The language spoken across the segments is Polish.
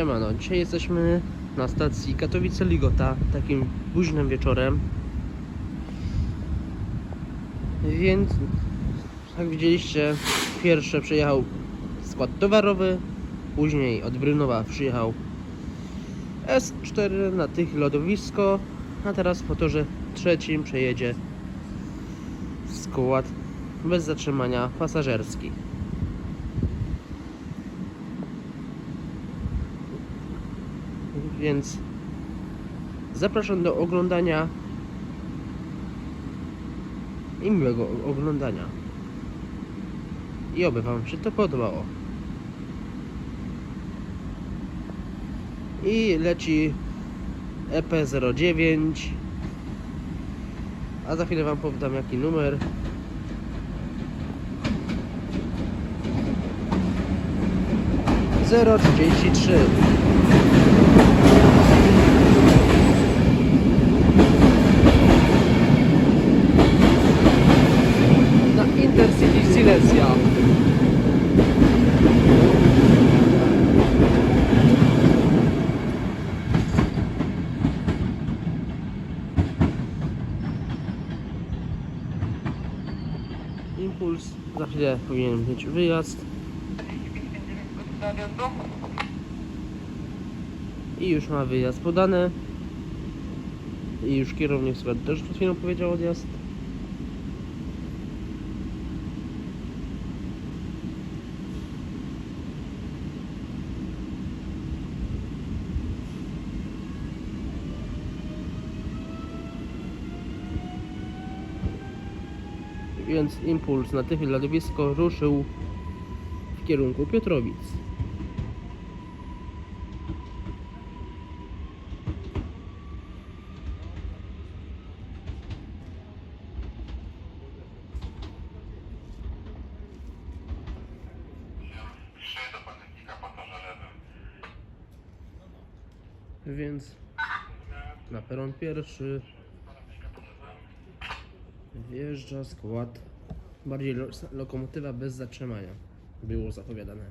Siemano, dzisiaj jesteśmy na stacji Katowice-Ligota, takim późnym wieczorem. Więc, jak widzieliście, pierwsze przyjechał skład towarowy, później od Brynowa przyjechał S4 na tych lodowisko, a teraz po torze trzecim przejedzie skład bez zatrzymania pasażerski. Więc zapraszam do oglądania i miłego oglądania. I oby Wam się to podobało. I leci E EP09. A za chwilę Wam powiem jaki numer. Zero trzydzieści trzy. na Intercity Silesia. Impuls, za chwilę powinien mieć wyjazd i już ma wyjazd podany i już kierownik składu też przed chwilą powiedział odjazd. Więc impuls na tych lodowisko ruszył w kierunku Piotrowic. Więc na peron pierwszy wjeżdża skład bardziej lo lokomotywa bez zatrzymania. Było zapowiadane.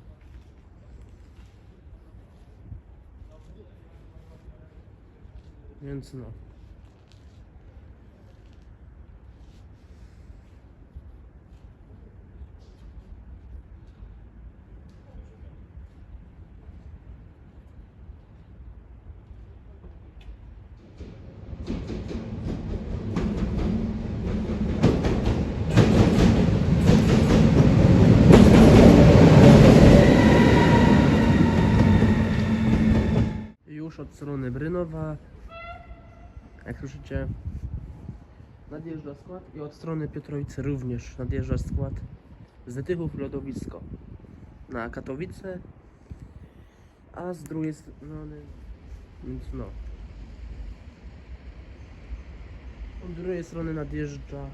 Więc no. Od strony Brynowa, jak słyszycie, nadjeżdża skład i od strony Piotrowice również nadjeżdża skład z Wytychów Lodowisko na Katowice, a z drugiej strony, więc no, od drugiej strony nadjeżdża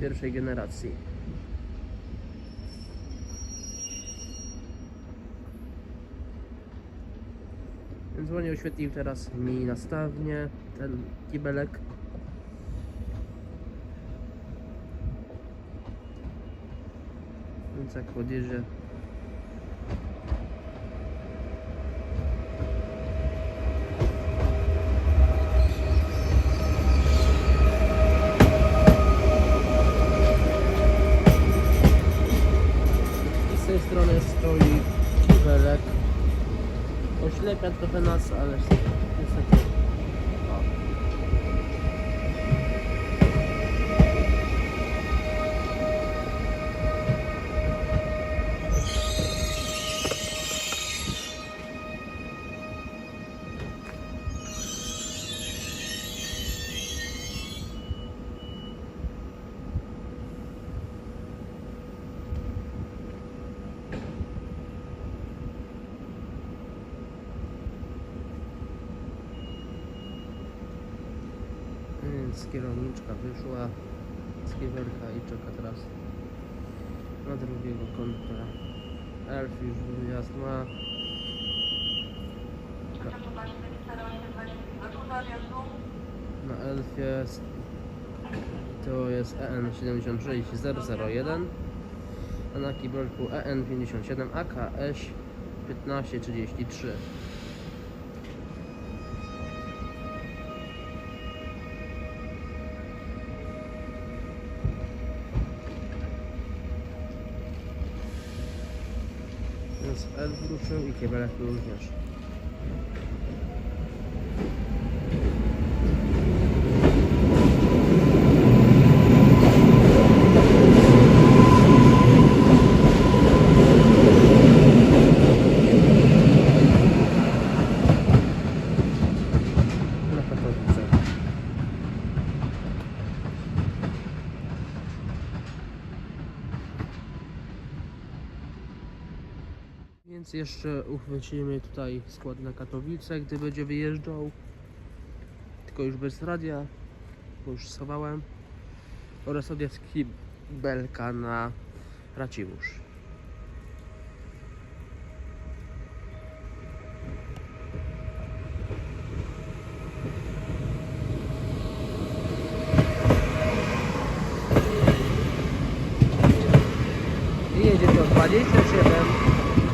pierwszej generacji. Więc ładnie oświetlił teraz mi nastawnie ten kibelek. Więc jak podjedzie I z tej strony stoi. Koşularken kafanı nasıl alırsın? Mesela. Więc kierowniczka wyszła z kibelka i czeka teraz na drugiego kontra. Elf już wyjazd ma. Na Elfie to jest E EN76001, a na kibelku E EN57 AKS 15.33 Więc L wrócił i kiebelek również. Na Katowice. Więc jeszcze uchwycimy tutaj skład na Katowice, gdy będzie wyjeżdżał. Tylko już bez radia, bo już schowałem. Oraz odjazd kibelka na Raciwórz. I jedzie to 27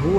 ด้